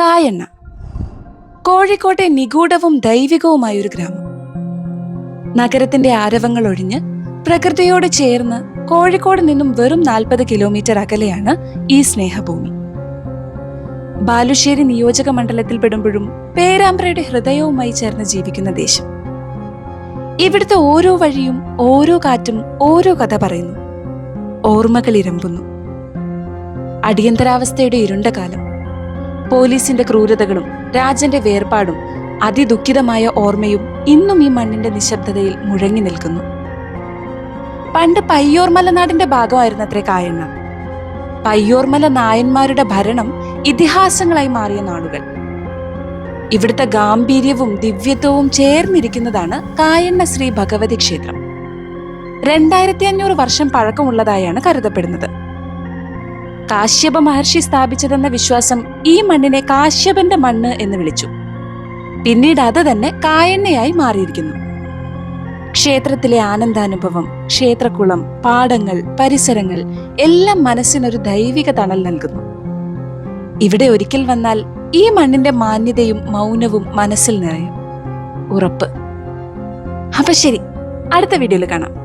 കായണ്ണ. കോഴിക്കോട്ടെ നിഗൂഢവും ദൈവികവുമായ ഒരു ഗ്രാമം. നഗരത്തിന്റെ ആരവങ്ങൾ ഒഴിഞ്ഞ് പ്രകൃതിയോട് ചേർന്ന് കോഴിക്കോട് നിന്നും വെറും നാൽപ്പത് കിലോമീറ്റർ അകലെയാണ് ഈ സ്നേഹഭൂമി. ബാലുശ്ശേരി നിയോജക മണ്ഡലത്തിൽ പെടുമ്പോഴും പേരാമ്പ്രയുടെ ഹൃദയവുമായി ചേർന്ന് ജീവിക്കുന്ന ദേശം. ഇവിടുത്തെ ഓരോ വഴിയും ഓരോ കാറ്റും ഓരോ കഥ പറയുന്നു. ഓർമ്മകൾ ഇരമ്പുന്നു. അടിയന്തരാവസ്ഥയുടെ ഇരുണ്ട കാലം. പോലീസിന്റെ ക്രൂരതകളും രാജന്റെ വേർപാടും അതിദുഃഖിതമായ ഓർമ്മയും ഇന്നും ഈ മണ്ണിന്റെ നിശബ്ദതയിൽ മുഴങ്ങി നിൽക്കുന്നു. പണ്ട് പയ്യോർ മലനാടിന്റെ ഭാഗമായിരുന്നത്രേ കായണ്ണ പയ്യോർമല നായന്മാരുടെ ഭരണം ഇതിഹാസങ്ങളായി മാറിയ നാളുകൾ. ഇവിടുത്തെ ഗാംഭീര്യവും ദിവ്യത്വവും ചേർന്നിരിക്കുന്നതാണ് കായണ്ണ ശ്രീ ഭഗവതി ക്ഷേത്രം. രണ്ടായിരത്തി അഞ്ഞൂറ് വർഷം പഴക്കമുള്ളതായാണ് കരുതപ്പെടുന്നത്. കാശ്യപ മഹർഷി സ്ഥാപിച്ചതെന്ന വിശ്വാസം ഈ മണ്ണിനെ കാശ്യപന്റെ മണ്ണ് എന്ന് വിളിച്ചു. പിന്നീട് അത് തന്നെ കായണ്ണയായി മാറിയിരിക്കുന്നു. ക്ഷേത്രത്തിലെ ആനന്ദാനുഭവം ക്ഷേത്രക്കുളം പാടങ്ങൾ പരിസരങ്ങൾ എല്ലാം മനസ്സിനൊരു ദൈവിക തണൽ നൽകുന്നു. ഇവിടെ ഒരിക്കൽ വന്നാൽ ഈ മണ്ണിന്റെ മാന്യതയും മൗനവും മനസ്സിൽ നിറയും. ഉറപ്പ്. അപ്പൊ ശരി അടുത്ത വീഡിയോയിൽ കാണാം.